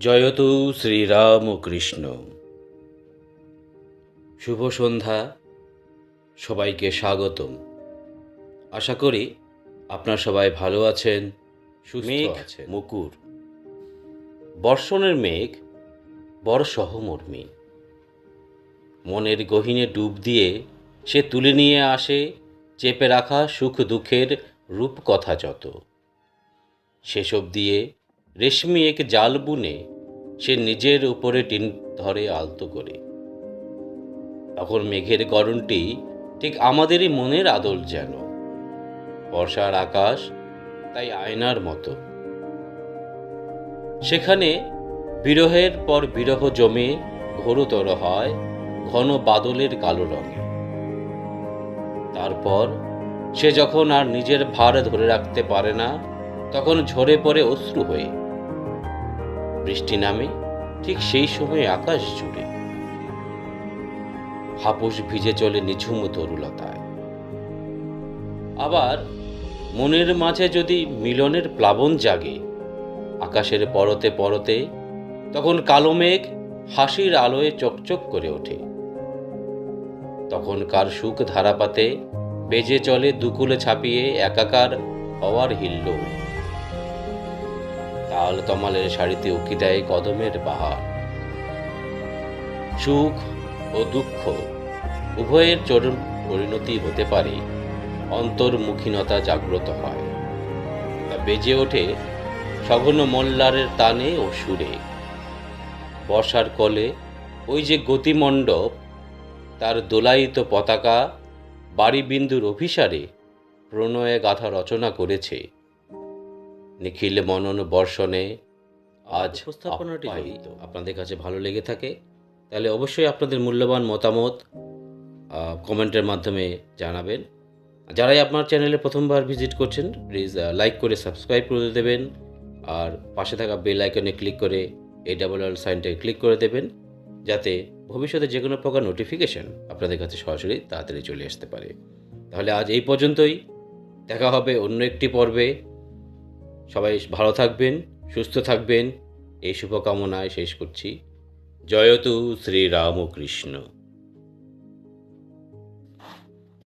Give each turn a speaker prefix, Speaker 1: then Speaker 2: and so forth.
Speaker 1: জয়তু শ্রীরামকৃষ্ণ। শুভ সন্ধ্যা। সবাইকে স্বাগতম। আশা করি আপনার সবাই ভালো আছেন সুস্থ
Speaker 2: মেঘ
Speaker 1: আছেন। মুকুর। বর্ষণের মেঘ বড় সহমর্মী। মনের গহীনে ডুব দিয়ে সে তুলে নিয়ে আসে চেপে রাখা সুখ দুঃখের রূপকথা যত। সেসব দিয়ে রেশমি এক জাল বুনে সে নিজের উপরে টিন ধরে আলতো করে। তখন মেঘের গরণটি ঠিক আমাদেরই মনের আদল যেন। বর্ষার আকাশ তাই আয়নার মতো। সেখানে বিরহের পর বিরহ জমে ঘোরতর হয় ঘন বাদলের কালো রঙে। তারপর সে যখন আর নিজের ভার ধরে রাখতে পারে না, তখন ঝরে পড়ে অশ্রু হয়ে বৃষ্টি নামে ঠিক সেই সময় আকাশ জুড়ে। হাপুস ভিজে চলে নিঝুম তরুলতায়। আবার মনের মাঝে যদি মিলনের প্লাবন জাগে, আকাশের পরতে পরতে তখন কালো মেঘ হাসির আলোয় চকচক করে ওঠে। তখন কার সুখ ধারাপাতে বেজে চলে দুকুলে ছাপিয়ে একাকার হওয়ার হিল্লোল। তাল তমালের শাড়িতে উকি দেয় কদমের বাহার সুখ ও দুঃখ উভয়ের চরম পরিণতি হতে পারে, অন্তর্মুখীনতা জাগ্রত হয়। তা বেজে ওঠে সঘন মল্লারের তানে ও সুরে। বর্ষার কলে ওই যে গতিমণ্ডপ, তার দোলায়িত পতাকা বাড়িবিন্দুর অভিসারে প্রণয়ে গাথা রচনা করেছে। নিখিল মনন বর্ষণে আজ উপস্থাপনাটি যদি আপনাদের কাছে ভালো লেগে থাকে তাহলে অবশ্যই আপনাদের মূল্যবান মতামত কমেন্টের মাধ্যমে জানাবেন। যারাই আপনার চ্যানেলে প্রথমবার ভিজিট করছেন প্লিজ লাইক করে সাবস্ক্রাইব করে দেবেন আর পাশে থাকা বেল আইকনে ক্লিক করে এই ডাবল এল সাইনটাকে ক্লিক করে দেবেন যাতে ভবিষ্যতে যে কোনো প্রকার নোটিফিকেশন আপনাদের কাছে সরাসরি তাড়াতাড়ি চলে আসতে পারে। তাহলে আজ এই পর্যন্তই দেখা হবে অন্য একটি পর্বে। সবাই ভালো থাকবেন সুস্থ থাকবেন। এই শুভকামনায় শেষ করছি। জয়তু শ্রীরামকৃষ্ণ।